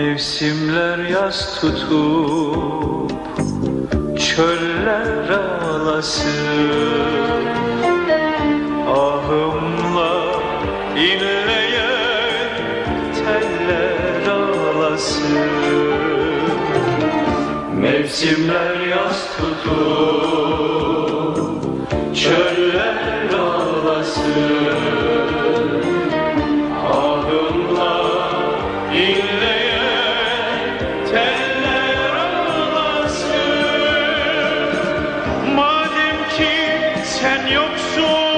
Mevsimler yaz tutup çöller ağlasın Ahımla inleyen teller ağlasın Mevsimler yaz tutup çöller ağlasın Ahımla inleyen Ten Yokshore.